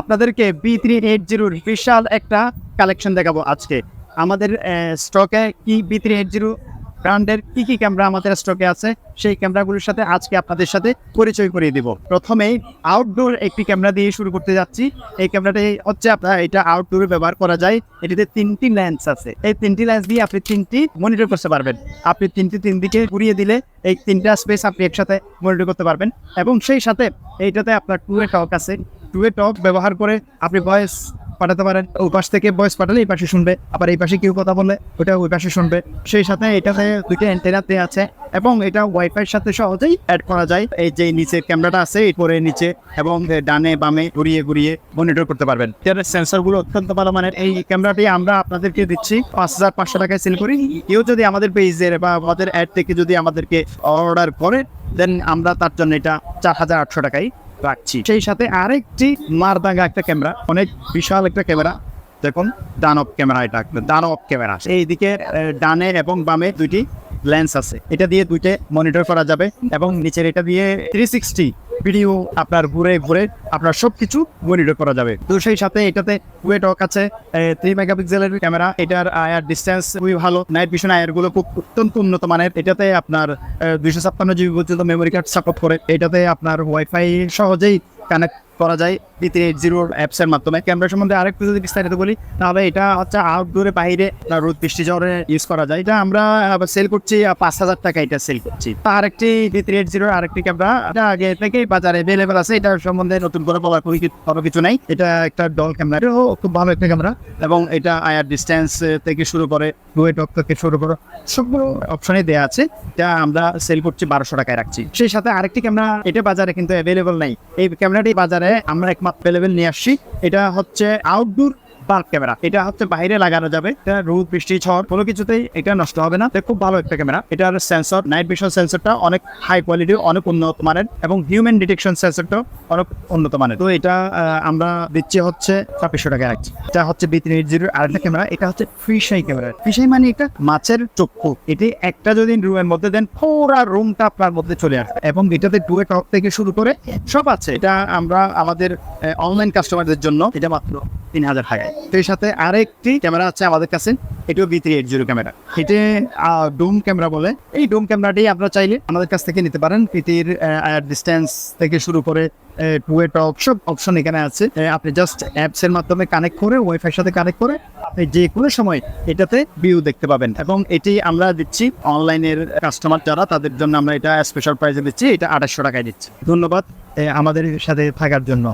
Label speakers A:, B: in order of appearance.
A: আপনাদেরকে B three eight জিরোর বিশাল একটা কালেকশন দেখাবো আজকে। আমাদের স্টকে কি বি থ্রি এইট জিরো ব্র্যান্ডের কি কি ক্যামেরা আমাদের স্টকে আছে, সেই ক্যামেরাগুলোর সাথে আজকে আপনাদের সাথে পরিচয় করিয়ে দিব। প্রথমেই আউটডোর একটি ক্যামেরা দিয়ে শুরু করতে যাচ্ছি। এই ক্যামেরাটি হচ্ছে আপনার, এটা আউটডোরে ব্যবহার করা যায়। এটিতে তিনটি লেন্স আছে। এই তিনটি লেন্স দিয়ে আপনি তিনটি মনিটর করতে পারবেন। আপনি তিনটি তিন দিকে ঘুরিয়ে দিলে এই তিনটা স্পেস আপনি একসাথে মনিটর করতে পারবেন। এবং সেই সাথে এইটাতে আপনার টু এ টক আছে। টু এ টক ব্যবহার করে আপনি ভয়েস পাঠাতে পারেন। ওই পাশ থেকে ভয়েস পাঠালে এই পাশে শুনবে। আবার এই পাশে কেউ কথা বললে ওটা ওই পাশে শুনবে। সেই সাথে এটাতে দুইটা অ্যান্টেনা দেওয়া আছে এবং এটা ওয়াইফাইয়ের সাথে সহজেই অ্যাড করা যায়। এই যে নিচে ক্যামেরাটা আছে পরে নিচে এবং ডানে বামে ঘুরিয়ে ঘুরিয়ে মনিটর করতে পারবেন। এর সেন্সরগুলো অত্যন্ত ভালো মানের। এই ক্যামেরাটি আমরা আপনাদেরকে দিচ্ছি পাঁচ হাজার পাঁচশো টাকায় সেল করি। কেউ যদি আমাদের পেজের বা আমাদের অ্যাড থেকে যদি আমাদেরকে অর্ডার করে দেন আমরা তার জন্য এটা চার হাজার আটশো টাকায় রাখছি সেই সাথে আরেকটি মারদাঙ্গা একটা ক্যামেরা, অনেক বিশাল একটা ক্যামেরা। দেখুন, দানব ক্যামেরা এটা, দানব ক্যামেরা। এইদিকে ডানে এবং বামে দুইটি লেন্স আছে। এটা দিয়ে দুইটা মনিটর করা যাবে এবং নিচের এটা দিয়ে থ্রি সিক্সটি ভিডিও, আপনার ঘুরে ঘুরে আপনার সব কিছু মনিটর করা যাবে। তো সেই সাথে এটাতে ওয়েট অক আছে থ্রি মেগাপিক্সেলের ক্যামেরা এটার আয়ার ডিস্টেন্স খুবই ভালো। নাইট ভিশন আয়ারগুলো খুব অত্যন্ত উন্নত মানের। এটাতে আপনার দুইশো ছাপ্পান্ন জিবি পর্যন্ত মেমোরি কার্ড সাপোর্ট করে। এটাতে আপনার ওয়াইফাই সহজেই কানেক্ট করা যায়। মাধ্যমে। ক্যামেরা সম্বন্ধে আরেকটু যদি বিস্তারিত বলি, তাহলে এটা হচ্ছে আউটডোরে বাইরে রোদ বৃষ্টি ঝড়ে ইউজ করা যায়। এটা আমরা সেল করছি পাঁচ হাজার টাকা এটা সেল করছি। আরেকটি থ্রি এইট আরেকটি ক্যামেরা এটা আগে বাজারে অ্যাভেলেবেল আছে। সম্বন্ধে নতুন করে বলার কোনো কিছু- নাই। এটা একটা ডল ক্যামেরা এটাও খুব ভালো একটা ক্যামেরা এবং এটা আয়ার ডিস্টেন্স থেকে শুরু করে ডুয়েট থেকে শুরু করে সবগুলো অপশনে দেওয়া আছে। এটা আমরা সেল করছি বারোশো টাকায় রাখছি। সেই সাথে আরেকটি ক্যামেরা এটা বাজারে কিন্তু অ্যাভেলেবল নাই। এই ক্যামেরাটি বাজারে আমরা একমাত্র অ্যাভেলেবেল নিয়ে আসছি। এটা হচ্ছে আউটডোর বাল্ব ক্যামেরা এটা হচ্ছে বাইরে লাগানো যাবে। এটা রোদ, বৃষ্টি, ঝড়, কোনো কিছুতেই এটা নষ্ট হবে না। খুব ভালো একটা ক্যামেরা এটার সেন্সর নাইট ভিশন সেন্সরটা অনেক হাই কোয়ালিটি অনেক উন্নত মানের এবং হিউম্যান ডিটেকশন সেন্সরটাও অনেক উন্নত মানের। তো এটা আমরা দিচ্ছি হচ্ছে ছাব্বিশশো টাকা রাখছি এটা হচ্ছে বি থ্রি জিরো আরেকটা ক্যামেরা এটা হচ্ছে ফিশাই ক্যামেরা ফিশাই মানে এটা মাছের চক্ষু। এটি একটা যদি রুমের মধ্যে দেন, পুরা রুমটা আপনার মধ্যে চলে আসবে। এবং এটাতে টুয়ে টক থেকে শুরু করে সব আছে। এটা আমরা আমাদের অনলাইন কাস্টমারদের জন্য এটা মাত্র তিন হাজার টাকায় তো এর সাথে আরেকটি ক্যামেরা আছে আমাদের কাছে। এটাও B three eight zero camera. এটি ডোম ক্যামেরা বলে। এই ডোম ক্যামেরাটি আপনারা চাইলে আমাদের কাছ থেকে নিতে পারেন। পিটির ডিস্টেন্স থেকে শুরু করে টুয়ে টক সব অপশন এখানে আছে। আপনি জাস্ট অ্যাপস এর মাধ্যমে কানেক্ট করে ওয়াইফাই সাথে কানেক্ট করে, আপনি যে কোনো সময় এটাতে ভিউ দেখতে পাবেন। এবং এটি আমরা দিচ্ছি অনলাইনের কাস্টমার যারা, তাদের জন্য আমরা এটা স্পেশাল প্রাইসে দিচ্ছি। এটা আঠাশশো টাকায় দিচ্ছি। ধন্যবাদ আমাদের সাথে থাকার জন্য।